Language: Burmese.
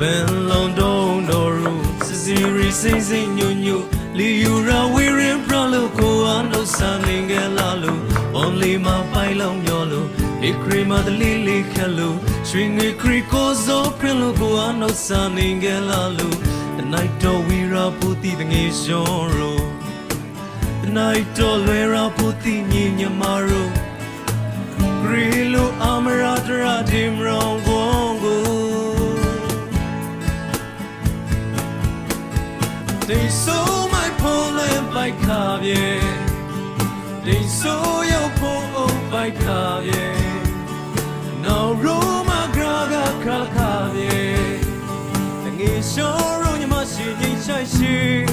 ဘန်လုံးတုံးတော်ရူစစီရီစိမ့်စိမ့်ညွညွလီယူရာဝီရင်ပရလို့ကိုအားလို့စာနေကြလာလို့ only မပိုင်လုံးမျောလို့ဒီခရီမတလီလီခက်လို့ရွှေငွေခရီကိုစောပရင်လို့ကိုအားလို့စာနေကြလာလို့ the night တော်ဝီရာပူတီတငေရှောရော the night တော်လွယ်ရာပူတီ They so my pole and by kavye They so yo po by kavye Now Roma graga kala kavye Tangi shoro nyama shi ni chai shi